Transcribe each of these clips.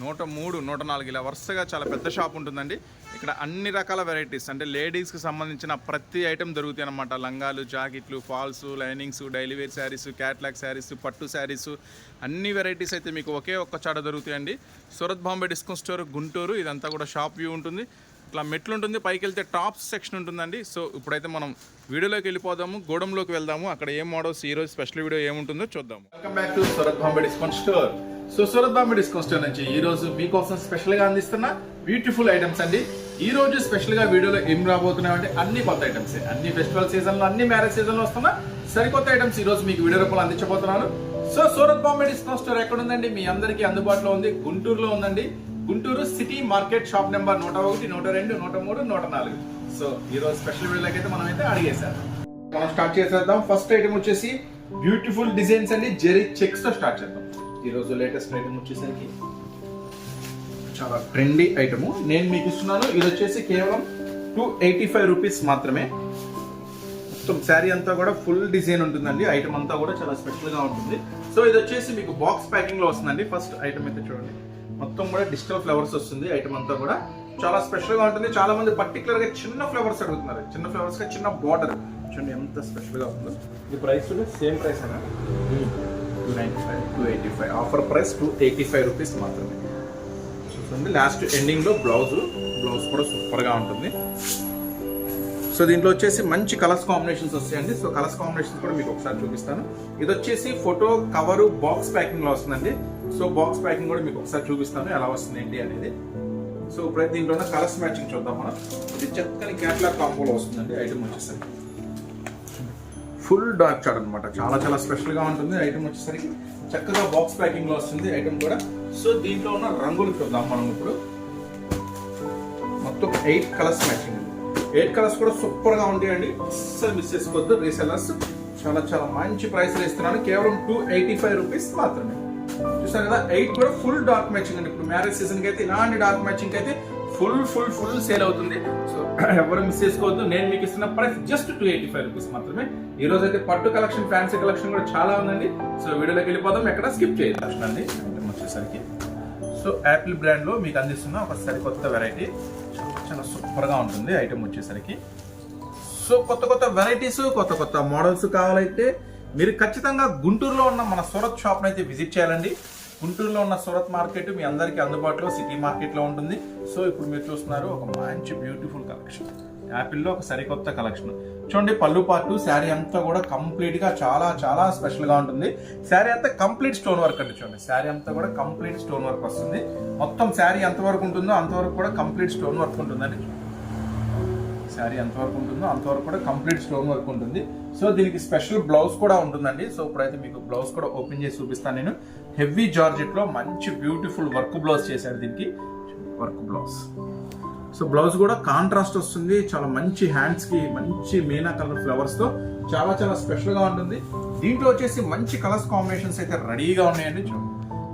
నూట మూడు నూట నాలుగు ఇలా వరుసగా చాలా పెద్ద షాప్ ఉంటుందండి. ఇక్కడ అన్ని రకాల వెరైటీస్ అంటే లేడీస్కి సంబంధించిన ప్రతి ఐటెం దొరుకుతాయి అన్నమాట. లంగాలు జాకెట్లు falls linings daily wear sarees catalogue sarees పట్టు శారీస్ అన్ని వెరైటీస్ అయితే మీకు ఒకే ఒక్క చాట దొరుకుతాయండి. సూరత్ బాంబే డిస్కౌంట్ స్టోర్ గుంటూరు ఇదంతా కూడా షాప్ వ్యూ ఉంటుంది. ఇట్లా మెట్లు ఉంటుంది పైకి వెళ్తే టాప్ సెక్షన్ ఉంటుందండి. సో ఇప్పుడైతే మనం వీడియోలోకి వెళ్ళిపోదాము గోడంలోకి వెళ్దాము. అక్కడ ఏం మోడల్స్ ఈరోజు స్పెషల్ వీడియో ఏముంటుందో చూద్దాము. Welcome back to Surat Bombay discount store. So Surat Bombay discount store నుంచి ఈ రోజు మీకోసం స్పెషల్గా అందిస్తున్న బ్యూటిఫుల్ ఐటమ్స్ అండి. ఈ రోజు స్పెషల్గా వీడియోలో ఏం రాబోతున్నాయి అంటే అన్ని కొత్త ఐటమ్స్ అన్ని ఫెస్టివల్ సీజన్లో అన్ని మ్యారేజ్ సీజన్లో వస్తున్న సరికొత్త ఐటమ్స్ ఈ రోజు మీకు వీడియో రూపంలో అందించబోతున్నాను. So Surat Bombay discount store ఎక్కడ ఉందండి మీ అందరికీ అందుబాటులో ఉంది. గుంటూరులో ఉందండి. Guntur city market shop number నూట ఒకటి నూట రెండు నూట మూడు నూట నాలుగు. సో ఈ రోజు స్పెషల్ వీడియోకి అయితే మనం అయితే అడిగేసాం మనం స్టార్ట్ చేసేద్దాం. ఫస్ట్ ఐటమ్ వచ్చేసి బ్యూటిఫుల్ డిజైన్స్ అండి. జెరీ చెక్స్తో స్టార్ట్ చేద్దాం. ఈరోజు లేటెస్ట్ ఐటమ్ వచ్చేసరికి చాలా ట్రెండీ ఐటమ్ నేను మీకు ఇస్తున్నాను ఇది వచ్చేసి కేవలం టూ ఎయిటీ ఫైవ్ రూపీస్ మాత్రమే. మొత్తం శారీ అంతా కూడా ఫుల్ డిజైన్ ఉంటుందండి. ఐటమ్ అంతా కూడా చాలా స్పెషల్గా ఉంటుంది. సో ఇది వచ్చేసి మీకు బాక్స్ ప్యాకింగ్లో వస్తుందండి. ఫస్ట్ ఐటమ్ అయితే చూడండి. మొత్తం కూడా డిజిటల్ ఫ్లవర్స్ వస్తుంది. ఐటమ్ అంతా కూడా చాలా స్పెషల్గా ఉంటుంది. చాలా మంది పర్టికులర్గా చిన్న ఫ్లవర్స్ అడుగుతున్నారు. చిన్న ఫ్లవర్స్గా చిన్న బార్డర్ చూడండి ఎంత స్పెషల్గా ఉంటుందో ఉందో. ఈ ప్రైస్ సేమ్ ప్రైస్ అయినా two ninety five two eighty five offer price two eighty five rupees మాత్రమే. చూడండి లాస్ట్ ఎండింగ్లో బ్లౌజు బ్లౌజ్ బ్లౌజ్ కూడా సూపర్గా ఉంటుంది. సో దీంట్లో వచ్చేసి మంచి కలర్స్ కాంబినేషన్స్ వస్తాయండి. సో కలర్స్ కాంబినేషన్స్ కూడా మీకు ఒకసారి చూపిస్తాను. ఇది వచ్చేసి ఫోటో కవరు బాక్స్ ప్యాకింగ్లో వస్తుందండి. సో బాక్స్ ప్యాకింగ్ కూడా మీకు ఒకసారి చూపిస్తాను ఎలా వస్తుంది ఏంటి అనేది. సో ఇప్పుడు దీంట్లో ఉన్న కలర్స్ మ్యాచింగ్ చూద్దాం మనం. ఇది చక్కని క్యాట్లాగ్ కాంబోలో వస్తుందండి ఐటమ్ వచ్చేసరికి. ఫుల్ డార్క్ చాట్ అనమాట చాలా చాలా స్పెషల్గా ఉంటుంది. ఐటమ్ వచ్చేసరికి చక్కగా బాక్స్ ప్యాకింగ్లో వస్తుంది. ఐటమ్ కూడా. సో దీంట్లో ఉన్న రంగులు చూద్దాం మనం ఇప్పుడు. మొత్తం eight colours matching eight colours కూడా సూపర్గా ఉంటాయండి. అస్సలు మిస్ చేసుకోవద్దు. రీసెలర్స్ చాలా చాలా మంచి ప్రైస్ ఇస్తున్నాను. కేవలం టూ ఎయిటీ ఫైవ్ రూపీస్ మాత్రమే. చూసాను కదా? ఎయిట్ కూడా ఫుల్ డార్క్ మ్యాచింగ్ అండి. ఇప్పుడు మ్యారేజ్ సీజన్కి అయితే ఇలాంటి డార్క్ మ్యాచింగ్ అయితే ఫుల్ ఫుల్ ఫుల్ సేల్ అవుతుంది. సో ఎవరు మిస్ చేసుకోవద్దు. నేను మీకు ఇస్తున్న price just two eighty five rupees మాత్రమే. ఈ రోజు అయితే పట్టు కలెక్షన్ ఫ్యాన్సీ కలెక్షన్ కూడా చాలా ఉందండి. సో వీడియోలోకి వెళ్ళిపోదాం. ఎక్కడ స్కిప్ చేయదు అండి వచ్చేసరికి. సో యాపిల్ బ్రాండ్లో మీకు అందిస్తున్న ఒక సరికొత్త వెరైటీ చాలా సూపర్గా ఉంటుంది ఐటమ్ వచ్చేసరికి. సో కొత్త కొత్త వెరైటీస్ కొత్త కొత్త మోడల్స్ కావాలైతే మీరు ఖచ్చితంగా గుంటూరులో ఉన్న మన సూరత్ షాప్ అయితే విజిట్ చేయాలండి. గుంటూరులో ఉన్న సూరత్ మార్కెట్ మీ అందరికీ అందుబాటులో సిటీ మార్కెట్లో ఉంటుంది. సో ఇప్పుడు మీరు చూస్తున్నారు ఒక మంచి బ్యూటిఫుల్ కలెక్షన్ యాపిల్లో ఒక సరికొత్త కలెక్షన్ చూడండి పళ్ళు పాటు శారీ అంతా కూడా కంప్లీట్గా చాలా చాలా స్పెషల్గా ఉంటుంది. శారీ అంతా కంప్లీట్ స్టోన్ వర్క్ అండి చూడండి. శారీ అంతా కూడా కంప్లీట్ స్టోన్ వర్క్ వస్తుంది. మొత్తం శారీ ఎంతవరకు ఉంటుందో అంతవరకు కూడా కంప్లీట్ స్టోన్ వర్క్ ఉంటుందండి. శారీ ఎంతవరకు ఉంటుందో అంతవరకు కూడా కంప్లీట్ స్టోన్ వర్క్ ఉంటుంది. సో దీనికి స్పెషల్ బ్లౌజ్ కూడా ఉంటుందండి. సో ఇప్పుడైతే మీకు బ్లౌజ్ కూడా ఓపెన్ చేసి చూపిస్తాను నేను. హెవీ జార్జెట్లో మంచి బ్యూటిఫుల్ వర్క్ బ్లౌజ్ చేశారు దీనికి. Work blouse. సో బ్లౌజ్ కూడా కాంట్రాస్ట్ వస్తుంది. చాలా మంచి హ్యాండ్స్కి మంచి మీనా కలర్ ఫ్లవర్స్తో చాలా చాలా స్పెషల్గా ఉంటుంది. దీంట్లో వచ్చేసి మంచి కలర్స్ కాంబినేషన్స్ అయితే రెడీగా ఉన్నాయండి. చూడండి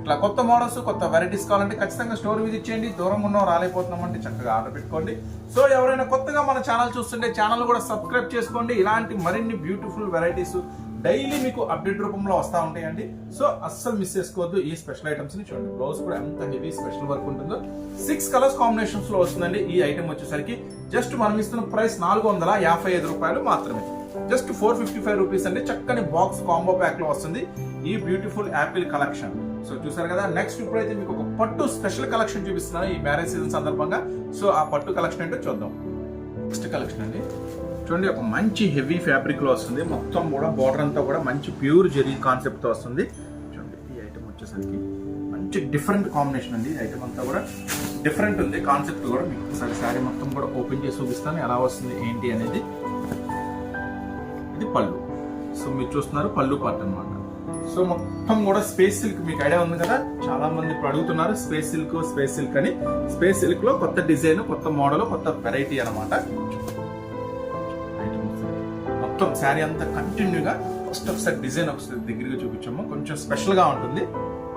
ఇట్లా కొత్త మోడల్స్ కొత్త వెరైటీస్ కావాలంటే ఖచ్చితంగా స్టోర్ విజిట్ చేయండి. దూరం ఉన్న రాలేకపోతున్నామంటే చక్కగా ఆర్డర్ పెట్టుకోండి. సో ఎవరైనా కొత్తగా మన ఛానల్ చూస్తుంటే ఛానల్ కూడా సబ్స్క్రైబ్ చేసుకోండి. ఇలాంటి మరిన్ని బ్యూటిఫుల్ వెరైటీస్ డైలీ మీకు అప్డేట్ రూపంలో వస్తూ ఉంటాయండి. సో అస్సలు మిస్ చేసుకోవద్దు ఈ స్పెషల్ ఐటమ్స్ని చూడండి. బ్లౌజ్ కూడా ఎంత హెవీ స్పెషల్ వర్క్ ఉంటుందో. సిక్స్ కలర్స్ కాంబినేషన్స్లో వస్తుందండి ఈ ఐటమ్ వచ్చేసరికి. జస్ట్ మనం ఇస్తున్న ప్రైస్ నాలుగు వందల యాభై ఐదు రూపాయలు మాత్రమే. Just four fifty five rupees అండి. చక్కని బాక్స్ కాంబో ప్యాక్లో వస్తుంది ఈ బ్యూటిఫుల్ యాపిల్ కలెక్షన్. సో చూసారు కదా నెక్స్ట్ ఇప్పుడైతే మీకు ఒక పట్టు స్పెషల్ కలెక్షన్ చూపిస్తున్నాను ఈ మ్యారేజ్ సీజన్ సందర్భంగా. సో ఆ పట్టు కలెక్షన్ ఏంటో చూద్దాం. నెక్స్ట్ కలెక్షన్ అండి. చూడండి ఒక మంచి హెవీ ఫ్యాబ్రిక్లో వస్తుంది. మొత్తం కూడా బార్డర్ అంతా కూడా మంచి ప్యూర్ జెరీ కాన్సెప్ట్తో వస్తుంది. చూడండి ఈ ఐటమ్ వచ్చేసరికి మంచి డిఫరెంట్ కాంబినేషన్ అండి. ఐటమ్ అంతా కూడా డిఫరెంట్ ఉంది. కాన్సెప్ట్ కూడా మీకు ఒకసారి శారీ మొత్తం కూడా ఓపెన్ చేసి చూపిస్తాను. ఎలా వస్తుంది ఏంటి అనేది. ఇది పళ్ళు. సో మీరు చూస్తున్నారు పళ్ళు పార్ట్ అనమాట సో మొత్తం కూడా స్పేస్ సిల్క్ మీకు ఐడియా ఉంది కదా? చాలా మంది ఇప్పుడు అడుగుతున్నారు స్పేస్ సిల్క్ స్పేస్ సిల్క్ అని. స్పేస్ సిల్క్లో కొత్త డిజైన్ కొత్త మోడల్ కొత్త వెరైటీ అనమాట మొత్తం శారీ అంతా కంటిన్యూగా ఫస్ట్ ఒకసారి డిజైన్ ఒకసారి దగ్గరగా చూపించాము కొంచెం స్పెషల్గా ఉంటుంది.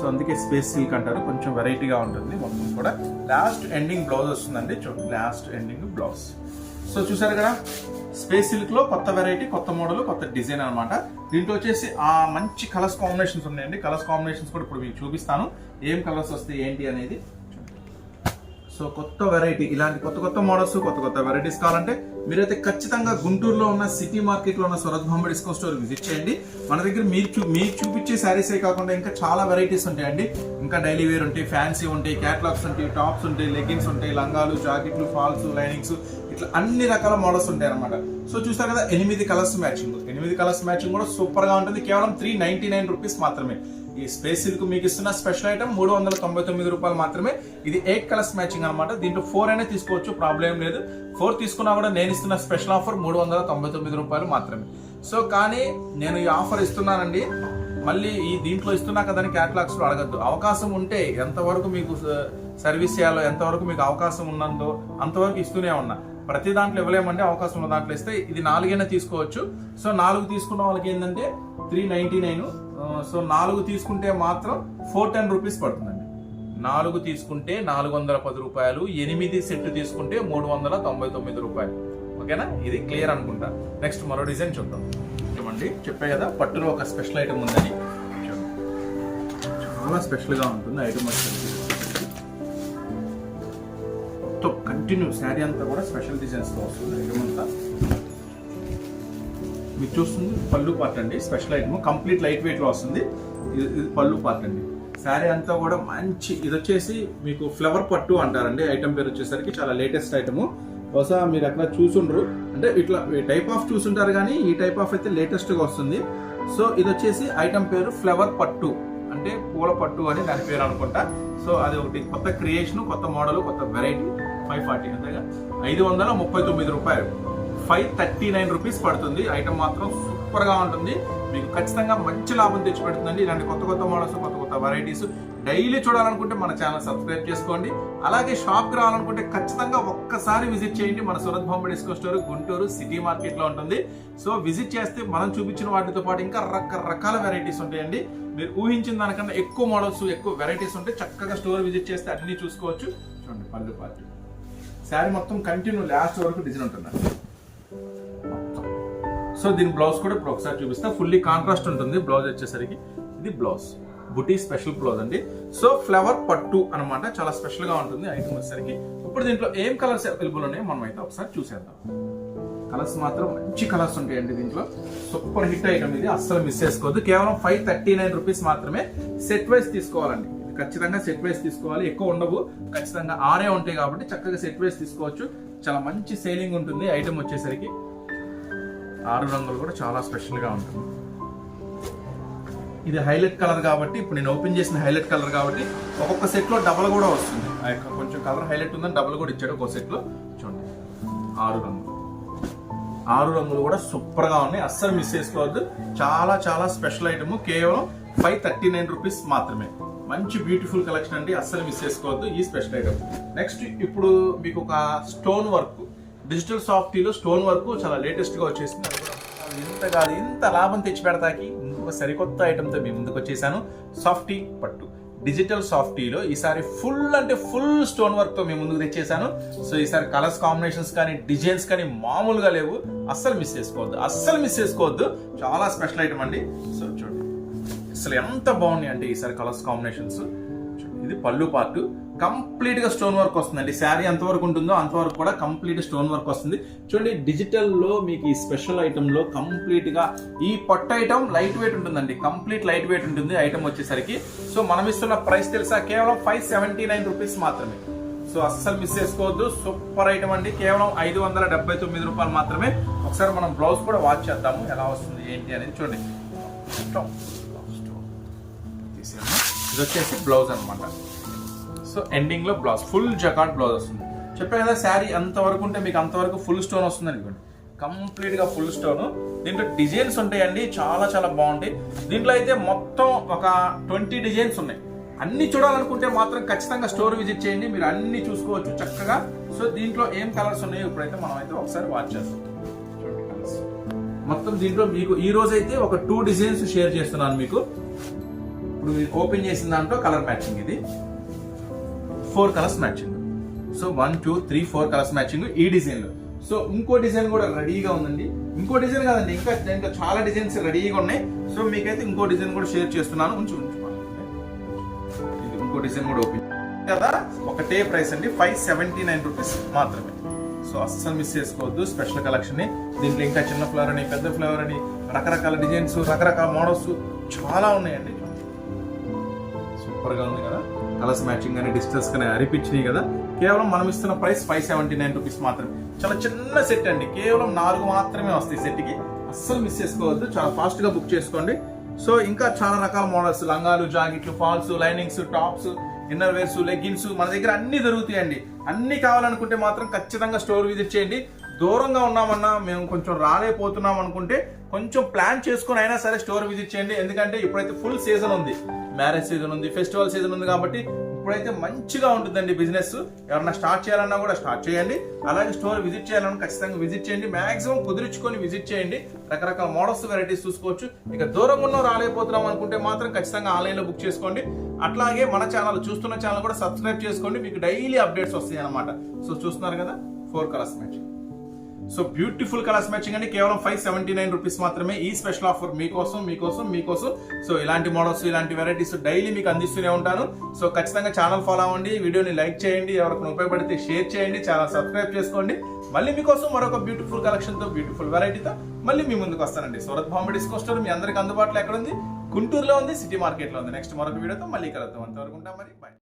సో అందుకే స్పేస్ సిల్క్ అంటారు. కొంచెం వెరైటీగా ఉంటుంది మొత్తం కూడా. లాస్ట్ ఎండింగ్ బ్లౌజ్ వస్తుందండి. చూడండి లాస్ట్ ఎండింగ్ బ్లౌజ్ సో చూసారు కదా? స్పేస్ సిల్క్లో కొత్త వెరైటీ కొత్త మోడల్ కొత్త డిజైన్ అనమాట దీంట్లో వచ్చేసి ఆ మంచి కలర్స్ కాంబినేషన్స్ ఉన్నాయండి. కలర్స్ కాంబినేషన్స్ కూడా ఇప్పుడు మీకు చూపిస్తాను. ఏం కలర్స్ వస్తాయి ఏంటి అనేది సో కొత్త వెరైటీ ఇలాంటి కొత్త కొత్త మోడల్స్ కొత్త కొత్త వెరైటీస్ కావాలంటే మీరైతే ఖచ్చితంగా గుంటూరులో ఉన్న సిటీ మార్కెట్లో ఉన్న స్వరత్ బొమ్మ డిస్కౌంట్ స్టోర్ విజిట్ చేయండి. మన దగ్గర మీరు చూ మీకు చూపించే శారీసే కాకుండా ఇంకా చాలా వెరైటీస్ ఉంటాయండి. ఇంకా డైలీ వేర్ ఉంటాయి ఫ్యాన్సీ ఉంటాయి క్యాట్లాగ్స్ ఉంటాయి టాప్స్ ఉంటాయి లెగ్గిన్స్ ఉంటాయి లంగాలు జాకెట్లు ఫాల్స్ లైనింగ్స్ ఇట్లా అన్ని రకాల మోడల్స్ ఉంటాయి అనమాట సో చూస్తారు కదా ఎనిమిది కలర్స్ మ్యాచింగ్ ఎనిమిది కలర్స్ మ్యాచింగ్ కూడా సూపర్గా ఉంటుంది. కేవలం త్రీ నైన్టీ నైన్ రూపీస్ మాత్రమే. ఈ స్పేస్ సిల్క్ మీకు ఇస్తున్న స్పెషల్ ఐటమ్ మూడు వందల తొంభై తొమ్మిది రూపాయలు మాత్రమే. ఇది ఎయిట్ కలర్స్ మ్యాచింగ్ అనమాట దీంట్లో ఫోర్ అయినా తీసుకోవచ్చు ప్రాబ్లం లేదు. ఫోర్ తీసుకున్నా కూడా నేను ఇస్తున్న స్పెషల్ ఆఫర్ మూడు వందల తొంభై తొమ్మిది రూపాయలు మాత్రమే. సో కానీ నేను ఈ ఆఫర్ ఇస్తున్నానండి. మళ్ళీ ఈ దీంట్లో ఇస్తున్నా కదని క్యాటలాగ్స్లో అడగద్దు. అవకాశం ఉంటే ఎంతవరకు మీకు సర్వీస్ చేయాలో ఎంతవరకు మీకు అవకాశం ఉన్నందో అంతవరకు ఇస్తూనే ఉన్నా. ప్రతి దాంట్లో ఇవ్వలేమంటే అవకాశం ఉన్న దాంట్లో ఇస్తే ఇది నాలుగైనా తీసుకోవచ్చు. సో నాలుగు తీసుకున్న వాళ్ళకి ఏంటంటే త్రీ నైంటీ నైన్ సో నాలుగు తీసుకుంటే మాత్రం ఫోర్ టెన్ రూపీస్ పడుతుందండి. నాలుగు తీసుకుంటే నాలుగు వందల పది రూపాయలు ఎనిమిది సెట్ తీసుకుంటే మూడు వందల తొంభై తొమ్మిది రూపాయలు. ఓకేనా? ఇది క్లియర్ అనుకుంటా. నెక్స్ట్ మరో డిజైన్ చూద్దాం. అండి చెప్పే కదా పట్టులో ఒక స్పెషల్ ఐటమ్ ఉందని. చాలా స్పెషల్గా ఉంటుంది ఐటమ్ వచ్చేసి మొత్తం కంటిన్యూ శారీ అంతా కూడా స్పెషల్ డిజైన్స్తో వస్తుంది ఐటమ్ అంతా. మీరు చూస్తుంది పళ్ళు పార్ట్ అండి స్పెషల్ ఐటమ్. కంప్లీట్ లైట్ వెయిట్లో వస్తుంది. ఇది ఇది పళ్ళు పార్ట్ అండి. శారీ అంతా కూడా మంచి ఇది వచ్చేసి మీకు ఫ్లవర్ పట్టు అంటారండి. ఐటమ్ పేరు వచ్చేసరికి చాలా లేటెస్ట్ ఐటమ్. బహుశా మీరు అక్కడ చూసుండ్రు. అంటే ఇట్లా టైప్ ఆఫ్ చూసుంటారు కానీ ఈ టైప్ ఆఫ్ అయితే లేటెస్ట్గా వస్తుంది. సో ఇది వచ్చేసి ఐటమ్ పేరు ఫ్లవర్ పట్టు. అంటే పూల పట్టు అని దాని పేరు అనుకుంటా. సో అది ఒకటి. కొత్త క్రియేషన్ కొత్త మోడల్ కొత్త వెరైటీ ఫైవ్ ఫార్టీ అంతేగా? ఐదు వందల ముప్పై తొమ్మిది రూపాయలు. ఫైవ్ థర్టీ నైన్ రూపీస్ పడుతుంది. ఐటమ్ మాత్రం సూపర్గా ఉంటుంది. మీకు ఖచ్చితంగా మంచి లాభం తెచ్చి పెడుతుందండి ఇలాంటి కొత్త కొత్త మోడల్స్ కొత్త కొత్త వెరైటీస్ డైలీ చూడాలనుకుంటే మన ఛానల్ సబ్స్క్రైబ్ చేసుకోండి. అలాగే షాప్కి రావాలనుకుంటే ఖచ్చితంగా ఒక్కసారి విజిట్ చేయండి. మన సూరత్ బొమ్మ డిస్కో స్టోర్ గుంటూరు సిటీ మార్కెట్లో ఉంటుంది. సో విజిట్ చేస్తే మనం చూపించిన వాటితో పాటు ఇంకా రకరకాల వెరైటీస్ ఉంటాయండి. మీరు ఊహించిన దానికన్నా ఎక్కువ మోడల్స్ ఎక్కువ వెరైటీస్ ఉంటే చక్కగా స్టోర్ విజిట్ చేస్తే అన్ని చూసుకోవచ్చు. చూడండి పళ్ళు పాటు. శారీ మొత్తం కంటిన్యూ లాస్ట్ వరకు డిజైన్ ఉంటుంది? సో దీని బ్లౌజ్ కూడా ఇప్పుడు ఒకసారి చూపిస్తా. ఫుల్లీ కాంట్రాస్ట్ ఉంటుంది. బ్లౌజ్ వచ్చేసరికి ఇది బ్లౌజ్ బుటీ స్పెషల్ బ్లౌజ్ అండి. సో ఫ్లవర్ పట్టు అనమాట చాలా స్పెషల్గా ఉంటుంది ఐటమ్ వచ్చేసరికి. ఇప్పుడు దీంట్లో ఏం కలర్స్ అవైలబుల్ ఉన్నాయో మనం అయితే ఒకసారి చూసేద్దాం. కలర్స్ మాత్రం మంచి కలర్స్ ఉంటాయండి దీంట్లో. సూపర్ హిట్ ఐటమ్ ఇది. అస్సలు మిస్ చేసుకోవద్దు. కేవలం ఫైవ్ థర్టీ నైన్ రూపీస్ మాత్రమే సెట్ వైస్ తీసుకోవాలండి. ఖచ్చితంగా సెట్ వైస్ తీసుకోవాలి. ఎక్కువ ఉండవు. ఖచ్చితంగా ఆరే ఉంటాయి కాబట్టి చక్కగా సెట్ వైస్ తీసుకోవచ్చు. చాలా మంచి సేలింగ్ ఉంటుంది. ఐటమ్ వచ్చేసరికి. ఆరు రంగులు కూడా చాలా స్పెషల్గా ఉంటుంది. ఇది హైలైట్ కలర్ కాబట్టి ఇప్పుడు నేను ఓపెన్ చేసిన హైలైట్ కలర్ కాబట్టి ఒక్కొక్క సెట్లో డబల్ కూడా వస్తుంది. ఆ యొక్క కొంచెం కలర్ హైలైట్ ఉందని డబల్ కూడా ఇచ్చాడు ఒక్కొక్క సెట్లో చూడండి. ఆరు రంగులు. ఆరు రంగులు కూడా సూపర్గా ఉన్నాయి. అస్సలు మిస్ చేసుకోవద్దు. చాలా చాలా స్పెషల్ ఐటమ్ కేవలం ఫైవ్ థర్టీ నైన్ రూపీస్ మాత్రమే. మంచి బ్యూటిఫుల్ కలెక్షన్ అండి. అస్సలు మిస్ చేసుకోవద్దు. ఈ స్పెషల్ ఐటమ్ నెక్స్ట్ ఇప్పుడు మీకు ఒక స్టోన్ వర్క్ డిజిటల్ సాఫ్టీలో స్టోన్ వర్క్ చాలా లేటెస్ట్గా వచ్చేసింది. అది ఇంత కాదు ఇంత లాభం తెచ్చి పెడతాకి ఒక సరికొత్త ఐటమ్తో మీ ముందుకు వచ్చేసాను. సాఫ్టీ పట్టు. డిజిటల్ సాఫ్టీలో ఈసారి ఫుల్ అంటే ఫుల్ స్టోన్ వర్క్తో మేము ముందుకు తెచ్చేసాను. సో ఈసారి కలర్స్ కాంబినేషన్స్ కానీ డిజైన్స్ కానీ మామూలుగా లేవు. అస్సలు మిస్ చేసుకోవద్దు. అస్సలు మిస్ చేసుకోవద్దు. చాలా స్పెషల్ ఐటమ్ అండి. సో చూడండి. అసలు ఎంత బాగున్నాయి అంటే ఈసారి కలర్స్ కాంబినేషన్స్ ఇది పళ్ళు పార్ట్. కంప్లీట్గా స్టోన్ వర్క్ వస్తుందండి. శారీ ఎంతవరకు ఉంటుందో అంతవరకు కూడా కంప్లీట్ స్టోన్ వర్క్ వస్తుంది. చూడండి డిజిటల్లో మీకు ఈ స్పెషల్ ఐటమ్లో కంప్లీట్గా ఈ పట్టు ఐటమ్ లైట్ వెయిట్ ఉంటుందండి. కంప్లీట్ లైట్ వెయిట్ ఉంటుంది ఐటమ్ వచ్చేసరికి. సో మనం ఇస్తున్న ప్రైస్ తెలుసా? కేవలం ఫైవ్ సెవెంటీ నైన్ రూపీస్ మాత్రమే. సో అస్సలు మిస్ చేసుకోవద్దు. సూపర్ ఐటమ్ అండి. కేవలం ఐదు వందల డెబ్బై తొమ్మిది రూపాయలు మాత్రమే. ఒకసారి మనం బ్లౌజ్ కూడా వాచ్ చేద్దాము. ఎలా వస్తుంది ఏంటి అనేది చూడండి. తీసేయమ్మా. ఇది వచ్చేసి బ్లౌజ్ అనమాట సో ఎండింగ్లో బ్లౌజ్ ఫుల్ జకాట్ బ్లౌజ్ వస్తుంది. చెప్పే కదా శారీ అంతవరకు ఉంటే మీకు అంతవరకు ఫుల్ స్టోన్ వస్తుంది అనుకోండి. కంప్లీట్గా ఫుల్ స్టోన్ దీంట్లో డిజైన్స్ ఉంటాయండి చాలా చాలా బాగుంటాయి. దీంట్లో అయితే మొత్తం ఒక ట్వంటీ డిజైన్స్ ఉన్నాయి. అన్ని చూడాలనుకుంటే మాత్రం ఖచ్చితంగా స్టోర్ విజిట్ చేయండి. మీరు అన్ని చూసుకోవచ్చు చక్కగా. సో దీంట్లో ఏం కలర్స్ ఉన్నాయో ఇప్పుడైతే మనం అయితే ఒకసారి వాచ్ చేస్తాం. మొత్తం దీంట్లో మీకు ఈ రోజు అయితే ఒక టూ డిజైన్స్ షేర్ చేస్తున్నాను మీకు. ఇప్పుడు ఓపెన్ చేసిన దాంట్లో కలర్ మ్యాచింగ్ ఇది. Four colours matching so one two three four colours matching ఈ డిజైన్లో. సో ఇంకో డిజైన్ కూడా రెడీగా ఉందండి. ఇంకో డిజైన్ కాదండి. ఇంకా ఇంకా చాలా డిజైన్స్ రెడీగా ఉన్నాయి. సో మీకైతే ఇంకో డిజైన్ కూడా షేర్ చేస్తున్నాను. ఉంచు ఇంకో డిజైన్ కూడా ఓపెన్ కదా? ఒకటే ప్రైస్ అండి. ఫైవ్ సెవెంటీ నైన్ రూపీస్ మాత్రమే. సో అస్సలు మిస్ చేసుకోవద్దు. స్పెషల్ కలెక్షన్ దీంట్లో ఇంకా చిన్న ఫ్లవర్ అని పెద్ద ఫ్లవర్ అని రకరకాల డిజైన్స్ రకరకాల మోడల్స్ చాలా ఉన్నాయండి. సూపర్గా ఉంది కదా? కలర్స్ మ్యాచింగ్ కానీ డిస్టెన్స్ కానీ అరిపించినాయి కదా? కేవలం మనం ఇస్తున్న price five seventy nine rupees మాత్రమే. చాలా చిన్న సెట్ అండి. కేవలం నాలుగు మాత్రమే వస్తాయి సెట్కి. అస్సలు మిస్ చేసుకోవద్దు. చాలా ఫాస్ట్గా బుక్ చేసుకోండి. సో ఇంకా చాలా రకాల మోడల్స్. లంగాలు జాకెట్లు falls linings tops inner wears leggings మన దగ్గర అన్ని దొరుకుతాయండి. అన్ని కావాలనుకుంటే మాత్రం ఖచ్చితంగా స్టోర్ విజిట్ చేయండి. దూరంగా ఉన్నామన్నా మేము కొంచెం రాలేకపోతున్నాం అనుకుంటే కొంచెం ప్లాన్ చేసుకుని అయినా సరే స్టోర్ విజిట్ చేయండి. ఎందుకంటే ఇప్పుడైతే ఫుల్ సీజన్ ఉంది. మ్యారేజ్ సీజన్ ఉంది ఫెస్టివల్ సీజన్ ఉంది కాబట్టి ఇప్పుడైతే మంచిగా ఉంటుందండి బిజినెస్. ఎవరన్నా స్టార్ట్ చేయాలన్నా కూడా స్టార్ట్ చేయండి. అలాగే స్టోర్ విజిట్ చేయాలన్నా ఖచ్చితంగా విజిట్ చేయండి. మాక్సిమం కుదిరించుకొని విజిట్ చేయండి. రకరకాల మోడల్స్ వెరైటీస్ చూసుకోవచ్చు. ఇక దూరంగా ఉన్న రాలేకపోతున్నాం అనుకుంటే మాత్రం ఖచ్చితంగా ఆన్లైన్లో బుక్ చేసుకోండి. అట్లాగే మన ఛానల్ చూస్తున్న ఛానల్ కూడా సబ్స్క్రైబ్ చేసుకోండి. మీకు డైలీ అప్డేట్స్ వస్తాయి అనమాట సో చూస్తున్నారు కదా? Four colours match so beautiful colours matching అండి. కేవలం ఫైవ్ సెవెంటీ నైన్ రూపీస్ మాత్రమే ఈ స్పెషల్ ఆఫర్ మీకోసం మీకోసం మీకోసం. సో ఇలాంటి మోడల్స్ ఇలాంటి వెరైటీస్ డైలీ మీకు అందిస్తూనే ఉంటాను. సో ఖచ్చితంగా ఛానల్ ఫాలో అవ్వండి. వీడియోని లైక్ చేయండి. ఎవరికైనా ఉపయోగపడితే షేర్ చేయండి. ఛానల్ సబ్స్క్రైబ్ చేసుకోండి. మళ్ళీ మీకోసం మరొక బ్యూటిఫుల్ కలెక్షన్తో బ్యూటిఫుల్ వెరైటీతో మళ్ళీ మీ ముందుకు వస్తానండి. సూరత్ బాంబే డిస్కో స్టోర్ మీ అందరికి అందుబాటులో ఎక్కడ ఉంది గుంటూరులో ఉంది సిటీ మార్కెట్లో ఉంది. నెక్స్ట్ మరొక వీడియోతో మళ్ళీ కలుద్దాం. అంతవరకు ఉంటాం మరి. బాయ్